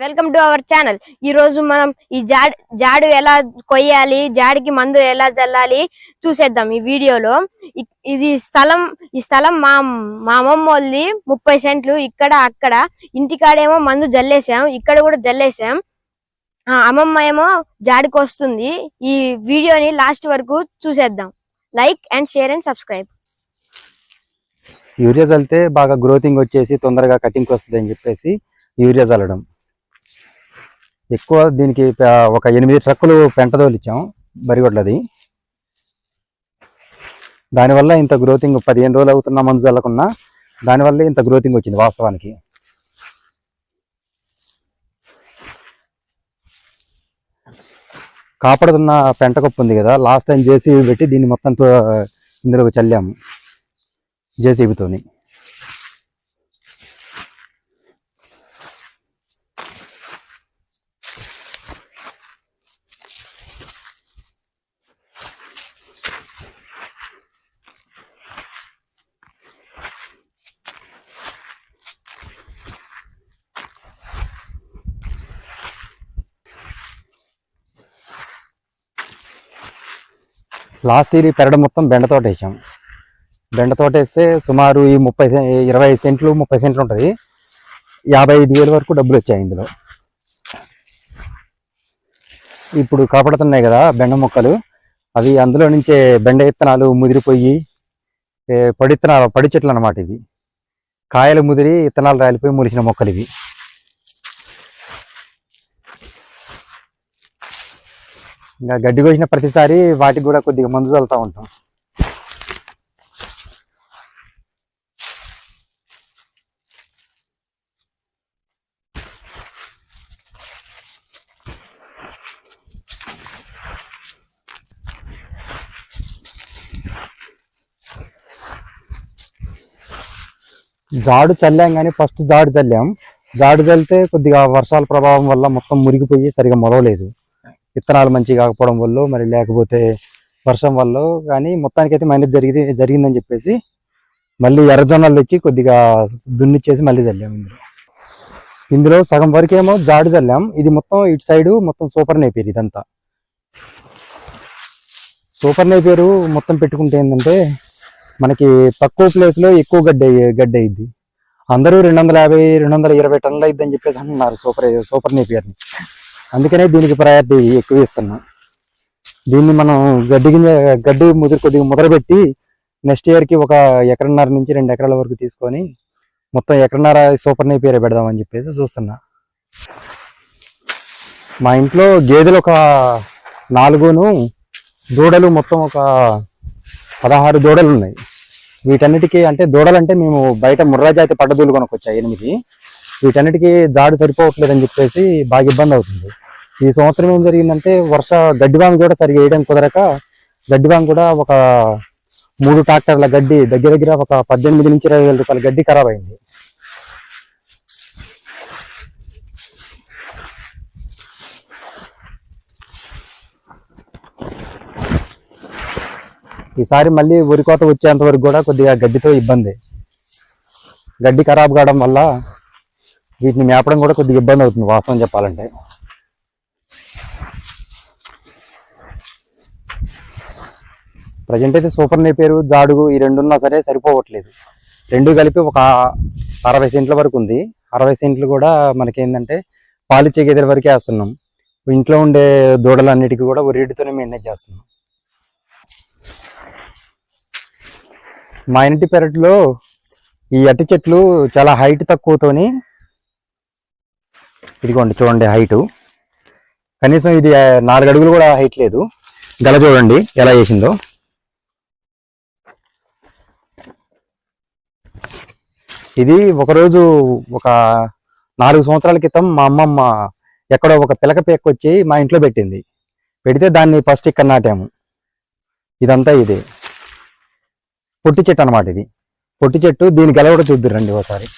Welcome to our channel ఈ రోజు మనం ఈ జాడ్ జాడు ఎలా కొయ్యాలి జాడికి మందు ఎలా చల్లాలి చూసేద్దాం ఈ వీడియోలో. ఇది స్థలం ఈ స్థలం మా మా అమ్మమ్మ వాళ్ళది ముప్పై సెంట్లు ఇక్కడ అక్కడ. ఇంటికాడేమో మందు జల్లేసాం ఇక్కడ కూడా జల్లేసాం. ఆ, అమ్మమ్మ ఏమో జాడికి వస్తుంది. ఈ వీడియోని లాస్ట్ వరకు చూసేద్దాం. Like and share and subscribe urea చల్లితే బాగా గ్రోతింగ్ వచ్చేసి తొందరగా కటింగ్ వస్తుంది అని చెప్పేసి యూరియా చల్లడం ఎక్కువ దీనికి ఒక ఎనిమిది ట్రక్కులు పెంట తోలిచ్చాం బరిగొడ్లది. దానివల్ల ఇంత గ్రోతింగ్ పదిహేను రోజులు అవుతున్న మందు చల్లకున్నా దానివల్ల ఇంత గ్రోతింగ్ వచ్చింది వాస్తవానికి. కాపాడుతున్న పెంటకొప్పు ఉంది కదా లాస్ట్ టైం జేసీబీ పెట్టి దీన్ని మొత్తం తో- ఇందులో చల్లాము జేసీబీతోని లాస్ట్ ఇయర్ ఈ పెరడు మొత్తం బెండతోట వేసాం. బెండతోట వేస్తే సుమారు ఈ ముప్పై సె- ఇరవై సెంట్లు ముప్పై సెంట్లు ఉంటుంది. యాభై ఐదు వేల వరకు డబ్బులు వచ్చాయి ఇందులో. ఇప్పుడు కాపాడుతున్నాయి కదా బెండ మొక్కలు. అవి అందులో నుంచే బెండ విత్తనాలు ముదిరిపోయి పడి విత్తనాలు పడి చెట్లు అన్నమాట ఇవి. కాయలు ముదిరి విత్తనాలు రాలిపోయి మొలిచిన మొక్కలు ఇవి. ఇంకా గడ్డి కోసిన ప్రతిసారి వాటికి కూడా కొద్దిగా మందు చల్లుతూ ఉంటాం. జాడు చల్లాం కానీ ఫస్ట్ జాడు చల్లాం. జాడు చల్లితే కొద్దిగా వర్షాల ప్రభావం వల్ల మొత్తం మురిగిపోయి సరిగా మొలవలేదు. విత్తనాలు మంచిగా కాకపోవడం వల్ల మరి లేకపోతే వర్షం వల్ల కానీ మొత్తానికైతే మైనస్ జరిగింది జరిగిందని చెప్పేసి మళ్ళీ ఎర్రజొన్నలు తెచ్చి కొద్దిగా దున్నిచ్చేసి మళ్ళీ చల్లాము ఇందులో. ఇందులో సగం వరకేమో జాడు చల్లాం ఇది మొత్తం ఇటు సైడు మొత్తం సూపర్ నేపేరు ఇదంతా. సూపర్ నేపేరు మొత్తం పెట్టుకుంటే ఏంటంటే మనకి తక్కువ ప్లేస్లో ఎక్కువ గడ్డ గడ్డ అయింది అందరూ రెండు వందల యాభై రెండు వందల ఇరవై టన్నులు అయిద్దని చెప్పేసి అంటున్నారు సూపర్ సూపర్ నేపియర్ని అందుకనే దీనికి ప్రయారిటీ ఎక్కువ ఇస్తున్నాం. దీన్ని మనం గడ్డి గింజ గడ్డి ముదిరి కొద్దిగా ముదరబెట్టి నెక్స్ట్ ఇయర్కి ఒక ఎకరన్నర నుంచి రెండు ఎకరాల వరకు తీసుకొని మొత్తం ఎకరన్నర సూపర్ నేపియర్ పెడదామని చెప్పేసి చూస్తున్నా. మా ఇంట్లో గేదెలు ఒక నాలుగును దూడలు మొత్తం ఒక పదహారు దూడలు ఉన్నాయి. వీటన్నిటికీ అంటే దూడలు అంటే మేము బయట ముర్రా జాతి పడ్డదూలు కొనుక్కొచ్చా ఎనిమిది. వీటన్నిటికీ జాడు సరిపోవట్లేదని చెప్పేసి బాగా ఇబ్బంది అవుతుంది. ఈ సంవత్సరం ఏం జరిగిందంటే వర్ష గడ్డివాంగ్ కూడా సరిగా వేయడం కుదరక గడ్డివాంగ్ కూడా ఒక మూడు ట్రాక్టర్ల గడ్డి దగ్గర దగ్గర ఒక పద్దెనిమిది నుంచి ఇరవై వేల రూపాయల గడ్డి ఖరాబ్ అయింది. ఈసారి మళ్ళీ వరి కోత వచ్చేంత వరకు కూడా కొద్దిగా గడ్డితో ఇబ్బంది. గడ్డి ఖరాబ్ కావడం వల్ల వీటిని మేపడం కూడా కొద్దిగా ఇబ్బంది అవుతుంది వాస్తవం చెప్పాలంటే. ప్రజెంట్ అయితే సూపర్ నేపేరు జాడుగు ఈ రెండున్నా సరే సరిపోవట్లేదు. రెండు కలిపి ఒక అరవై సెంట్ల వరకు ఉంది. అరవై సెంట్లు కూడా మనకేంటంటే పాలిచ్చే గేదెల వరకే వేస్తున్నాం. ఇంట్లో ఉండే దూడలన్నిటికీ కూడా ఒరేటితోనే మెయింటైన్ చేస్తున్నాం. మా ఇంటి పెరట్లో ఈ అట్టి చెట్లు చాలా హైట్ తక్కువతోని ఇదిగోండి చూడండి హైటు. కనీసం ఇది నాలుగు అడుగులు కూడా హైట్ లేదు. గల చూడండి ఎలా చేసిందో. ఇది ఒకరోజు ఒక నాలుగు సంవత్సరాల క్రితం మా అమ్మమ్మ ఎక్కడో ఒక పిలక పెక్కొచ్చి మా ఇంట్లో పెట్టింది. పెడితే దాన్ని ఫస్ట్ ఇక్కడ నాటాము. ఇదంతా ఇదే. పొట్టి చెట్టు అనమాట ఇది. పొట్టి చెట్టు దీని గెల కూడా చూద్దరు రండి ఒకసారి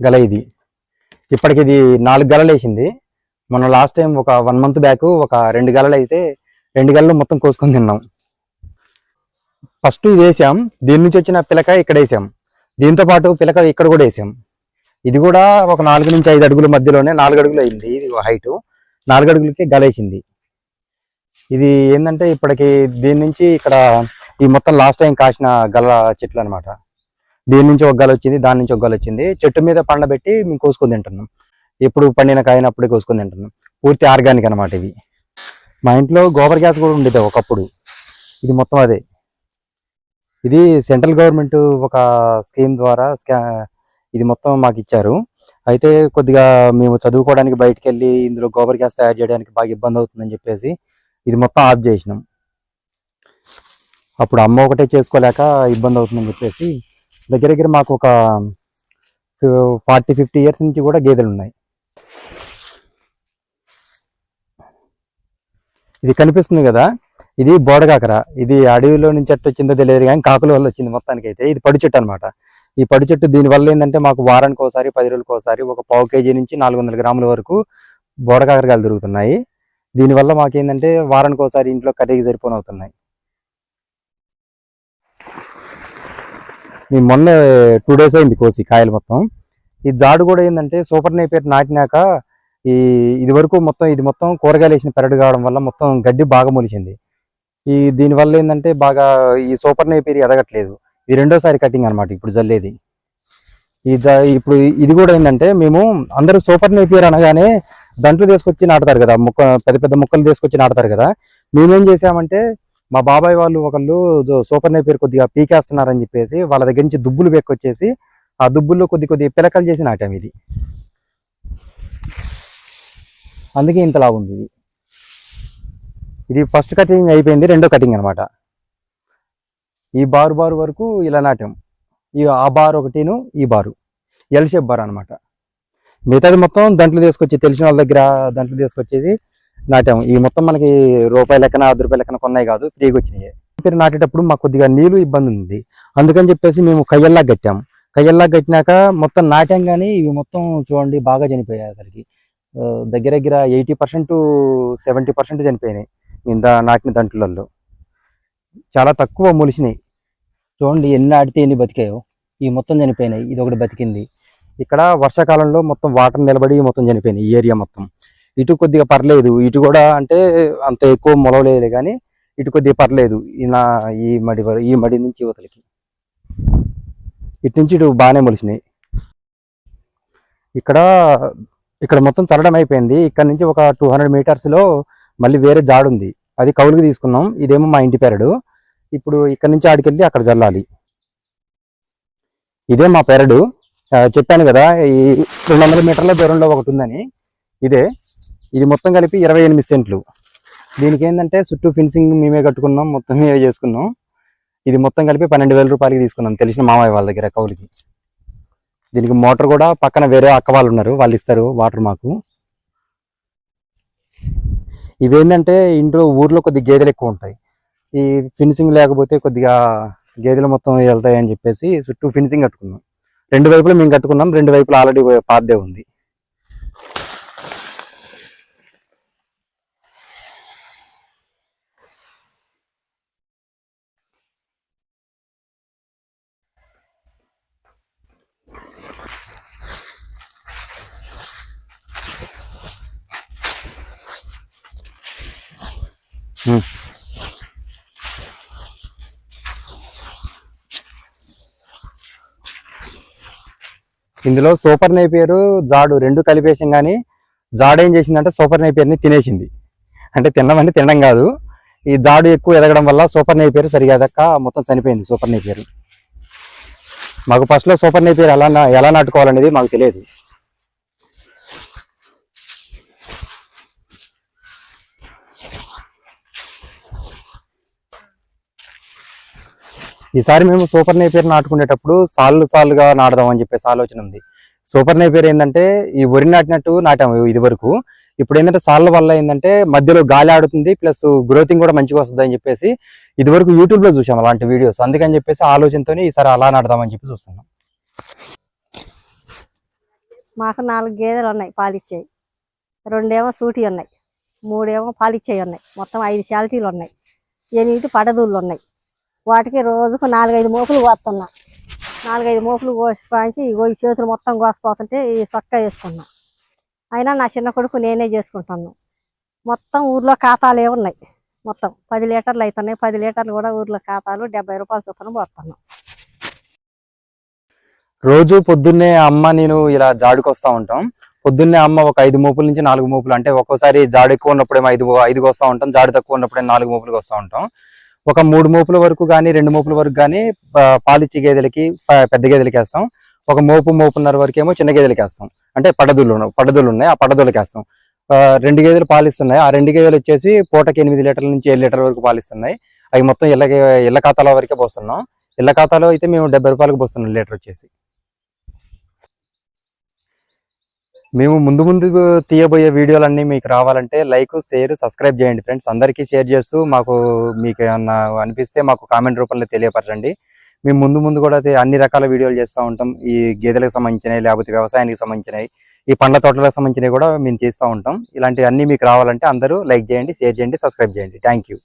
గల ఇది. ఇప్పటికి ఇది నాలుగు గలలు వేసింది మనం లాస్ట్ టైం ఒక వన్ మంత్ బ్యాక్ ఒక రెండు గలలు అయితే రెండు గలలు మొత్తం కోసుకొని తిన్నాం. ఫస్ట్ ఇది వేసాం దీని నుంచి వచ్చిన పిలక ఇక్కడ వేసాం. దీంతో పాటు పిలక ఇక్కడ కూడా వేసాం. ఇది కూడా ఒక నాలుగు నుంచి ఐదు అడుగుల మధ్యలోనే నాలుగు అడుగులు అయింది ఇది హైట్ నాలుగు అడుగులకి గలేసింది ఇది ఏంటంటే ఇప్పటికి దీని నుంచి ఇక్కడ ఈ మొత్తం లాస్ట్ టైం కాసిన గల చెట్లు అన్నమాట. దీని నుంచి ఒక గల వచ్చింది దాని నుంచి ఒక గల వచ్చింది. చెట్టు మీద పండబెట్టి మేము కోసుకొని తింటున్నాం. ఎప్పుడు పండిన కాయని అప్పుడే కోసుకొని తింటున్నాం. పూర్తి ఆర్గానిక్ అనమాట ఇవి. మా ఇంట్లో గోబర్ గ్యాస్ కూడా ఉండేది ఒకప్పుడు. ఇది మొత్తం అదే. ఇది సెంట్రల్ గవర్నమెంట్ ఒక స్కీమ్ ద్వారా స్కా ఇది మొత్తం మాకు ఇచ్చారు. అయితే కొద్దిగా మేము చదువుకోవడానికి బయటకు వెళ్ళి ఇందులో గోబర్ గ్యాస్ తయారు చేయడానికి బాగా ఇబ్బంది అవుతుందని చెప్పేసి ఇది మొత్తం ఆఫ్ చేసినాం. అప్పుడు అమ్మ ఒకటే చేసుకోలేక ఇబ్బంది అవుతుందని చెప్పేసి దగ్గర దగ్గర మాకు ఒక ఫార్టీ ఫిఫ్టీ ఇయర్స్ నుంచి కూడా గేదెలు ఉన్నాయి ఇది కనిపిస్తుంది కదా? ఇది బోడగాకర ఇది అడవిలో నుంచి ఎట్టు వచ్చిందో తెలియదు కానీ కాకుల వల్ల వచ్చింది మొత్తానికి అయితే ఇది పడి చెట్టు అనమాట ఈ పడి చెట్టు దీని వల్ల ఏంటంటే మాకు వారానికి ఒకసారి పది రోజులకు ఒకసారి ఒక పావు కేజీ నుంచి నాలుగు వందల గ్రాముల వరకు బోడకాకరకాయలు దొరుకుతున్నాయి. దీనివల్ల మాకేంటంటే వారానికి ఒకసారి ఇంట్లో కర్రీకి సరిపోని అవుతున్నాయి. మేము మొన్న టూ డేస్ అయింది కోసి కాయలు మొత్తం. ఈ జాడు కూడా ఏంటంటే సూపర్ నైపేట్ నాటినాక ఈ ఇది వరకు మొత్తం ఇది మొత్తం కూరగాయలు వేసిన పెరడు కావడం వల్ల మొత్తం గడ్డి బాగా మొలిచింది. ఈ దీని వల్ల ఏంటంటే బాగా ఈ సూపర్ నేపేరి ఎదగట్లేదు. ఇది రెండోసారి కటింగ్ అన్నమాట ఇప్పుడు జల్లేది. ఈ జ ఇప్పుడు ఇది కూడా ఏంటంటే మేము అందరూ సూపర్ నేపియర్ అనగానే దంట్లు తీసుకొచ్చి నాటుతారు కదా ముక్క పెద్ద పెద్ద ముక్కలు తీసుకొచ్చి నాటుతారు కదా. మేమేం చేసామంటే మా బాబాయ్ వాళ్ళు ఒకళ్ళు సూపర్ నేపియర్ కొద్దిగా పీకేస్తున్నారని చెప్పేసి వాళ్ళ దగ్గర నుంచి దుబ్బులు పెక్కొచ్చేసి ఆ దుబ్బుల్లో కొద్ది కొద్ది పిలకలు చేసి నాటాం ఇది. అందుకే ఇంతలా ఉంది ఇది. ఇది ఫస్ట్ కటింగ్ అయిపోయింది రెండో కటింగ్ అనమాట ఈ బారు బారు వరకు ఇలా నాటాం. ఈ ఆ బార్ ఒకటిను ఈ బారు. ఎల్ షేప్ బార్ అనమాట మిగతాది మొత్తం దంట్లు తీసుకొచ్చి తెలిసిన వాళ్ళ దగ్గర దంట్లు తీసుకొచ్చేసి నాటాం. ఈ మొత్తం మనకి రూపాయి లెక్కన ఆరు రూపాయల లెక్కన కొన్నాయి కాదు ఫ్రీగా వచ్చినాయి. పేరు నాటేటప్పుడు మాకు కొద్దిగా నీళ్ళు ఇబ్బంది ఉంది. అందుకని చెప్పేసి మేము కయ్యల్లా కట్టాము కయ్యల్లా కట్టినాక మొత్తం నాటాం కానీ ఇవి మొత్తం చూడండి బాగా చనిపోయాయి అక్కడికి. దగ్గర దగ్గర ఎయిటీ పర్సెంట్ సెవెంటీ పర్సెంట్ చనిపోయినాయి ఇంత దా నాటిన దంట్లలో చాలా తక్కువ మొలిసినాయి. చూడండి ఎన్ని ఆడితే ఎన్ని బతికాయో. ఈ మొత్తం చనిపోయినాయి. ఇది ఒకటి బతికింది. ఇక్కడ వర్షాకాలంలో మొత్తం వాటర్ నిలబడి మొత్తం చనిపోయినాయి ఈ ఏరియా మొత్తం. ఇటు కొద్దిగా పర్లేదు. ఇటు కూడా అంటే అంత ఎక్కువ మొలవలేదు కానీ ఇటు కొద్దిగా పర్లేదు. ఈ నా ఈ మడి ఈ మడి నుంచి యువతలకి. ఇటు నుంచి ఇటు బాగానే మొలిసినాయి. ఇక్కడ ఇక్కడ మొత్తం చల్లడం అయిపోయింది. ఇక్కడ నుంచి ఒక టూ హండ్రెడ్ మీటర్స్లో మళ్ళీ వేరే జాడు ఉంది. అది కౌలుకి తీసుకున్నాం. ఇదేమో మా ఇంటి పెరడు. ఇప్పుడు ఇక్కడ నుంచి ఆడికెళ్ళి అక్కడ జల్లాలి. ఇదే మా పెరడు. చెప్పాను కదా ఈ రెండు వందల మీటర్ల దూరంలో ఒకటి ఉందని. ఇదే. ఇది మొత్తం కలిపి ఇరవై ఎనిమిది సెంట్లు. దీనికి ఏంటంటే చుట్టూ ఫిన్సింగ్ మేమే కట్టుకున్నాం. మొత్తం మేమే చేసుకున్నాం. ఇది మొత్తం కలిపి పన్నెండు వేల రూపాయలకి తీసుకున్నాం. తెలిసిన మామయ్య వాళ్ళ దగ్గర కౌలుకి. దీనికి మోటార్ కూడా పక్కన వేరే అక్క వాళ్ళు ఉన్నారు. వాళ్ళు ఇస్తారు వాటర్ మాకు. ఇవేంటంటే ఇంట్లో ఊర్లో కొద్ది గేదెలు ఎక్కువ ఉంటాయి. ఈ ఫినిషింగ్ లేకపోతే కొద్దిగా గేదెలు మొత్తం వెళ్తాయి అని చెప్పేసి చుట్టూ ఫినిషింగ్ కట్టుకున్నాం. రెండు వైపులు మేము కట్టుకున్నాం. రెండు వైపులు ఆల్రెడీ పాదే ఉంది. ఇందులో సూపర్ నేపియర్ జాడు రెండు కలిపేసాం కానీ జాడు ఏం చేసిందంటే సూపర్ నేపియర్ని తినేసింది. అంటే తినమంటే తినడం కాదు. ఈ జాడు ఎక్కువ ఎదగడం వల్ల సూపర్ నేపియర్ సరిగా ఎదక్క మొత్తం చనిపోయింది సూపర్ నేపియర్. మాకు ఫస్ట్లో సూపర్ నేపియర్ ఎలా ఎలా నాటుకోవాలనేది మాకు తెలియదు. ఈసారి మేము సూపర్ నేపియర్ నాటుకునేటప్పుడు సాళ్ళు సాళ్ళుగా నాటుదాం అని చెప్పేసి ఆలోచన ఉంది. సూపర్ నేపియర్ ఏంటంటే ఈ వరి నాటినట్టు నాటాము ఇది వరకు. ఇప్పుడు ఏంటంటే సాళ్ళ వల్ల ఏంటంటే మధ్యలో గాలి ఆడుతుంది ప్లస్ గ్రోతింగ్ కూడా మంచిగా వస్తుంది అని చెప్పేసి ఇది వరకు యూట్యూబ్లో చూసాం అలాంటి వీడియోస్. అందుకని చెప్పేసి ఆలోచనతో ఆలోచనతోనే ఈసారి అలా నాటుదామని చెప్పి చూస్తున్నాం మాకు నాలుగు గేదెలు ఉన్నాయి పాలిచ్చేవి. రెండేమో సూటి ఉన్నాయి. మూడేమో పాలిచ్చేవి ఉన్నాయి. మొత్తం ఐదు శాలిటీలు ఉన్నాయి. ఎనిమిది పడదూళ్ళు ఉన్నాయి. వాటికి రోజుకు నాలుగైదు మోపులు కోస్తున్నా. నాలుగైదు మోపులు కోసి పాయించి ఇగో ఈ చేతులు మొత్తం కోసిపోతుంటే ఈ సొక్క వేసుకున్నా. అయినా నా చిన్న కొడుకు నేనే చేసుకుంటాను. మొత్తం ఊర్లో ఖాతాలే ఉన్నాయి. మొత్తం పది లీటర్లు అవుతున్నాయి పది లీటర్లు కూడా ఊర్లో ఖాతాలు డెబ్బై రూపాయలు చొప్పున పోతున్నాం. రోజు పొద్దున్నే అమ్మ నేను ఇలా జాడుకొస్తా ఉంటాం. పొద్దున్నే అమ్మ ఒక ఐదు మోపుల నుంచి నాలుగు మోపులు అంటే ఒక్కోసారి జాడు ఎక్కువ ఉన్నప్పుడేమో ఐదు ఐదుకు వస్తూ ఉంటాం. జాడు తక్కువ ఉన్నప్పుడే నాలుగు మోపులకు వస్తూ ఉంటాం. ఒక మూడు మోపుల వరకు కానీ రెండు మోపుల వరకు కానీ పాలిచ్చి గేదెలకి పెద్ద గేదెలకి వేస్తాం. ఒక మోపు మోపున్నర వరకు ఏమో చిన్న గేదెలకి వేస్తాం. అంటే పడదులు పడదులు ఉన్నాయి ఆ పడదులకి వేస్తాం. రెండు గేదెలు పాలిస్తున్నాయి. ఆ రెండు గేదెలు వచ్చేసి పూటకి ఎనిమిది లీటర్ల నుంచి ఏడు లీటర్ల వరకు పాలిస్తున్నాయి. అవి మొత్తం ఇళ్ళ ఇళ్ళ ఖాతాల వరకే పోస్తున్నాం. ఇళ్ళ ఖాతాలో అయితే మేము డెబ్బై రూపాయలకు పోస్తున్నాం లీటర్ వచ్చేసి. మేము ముందు ముందు తీయబోయే వీడియోలన్నీ మీకు రావాలంటే లైక్ షేర్ సబ్స్క్రైబ్ చేయండి ఫ్రెండ్స్. అందరికీ షేర్ చేస్తూ మాకు మీకు ఏమన్నా అనిపిస్తే మాకు కామెంట్ రూపంలో తెలియపరచండి. మేము ముందు ముందు కూడా అన్ని రకాల వీడియోలు చేస్తూ ఉంటాం. ఈ గేదెలకు సంబంధించినవి లేకపోతే వ్యవసాయానికి సంబంధించినవి ఈ పండ్ల తోటలకు సంబంధించినవి కూడా మేము చేస్తూ ఉంటాం. ఇలాంటివన్నీ మీకు రావాలంటే అందరూ లైక్ చేయండి షేర్ చేయండి సబ్స్క్రైబ్ చేయండి. Thank you.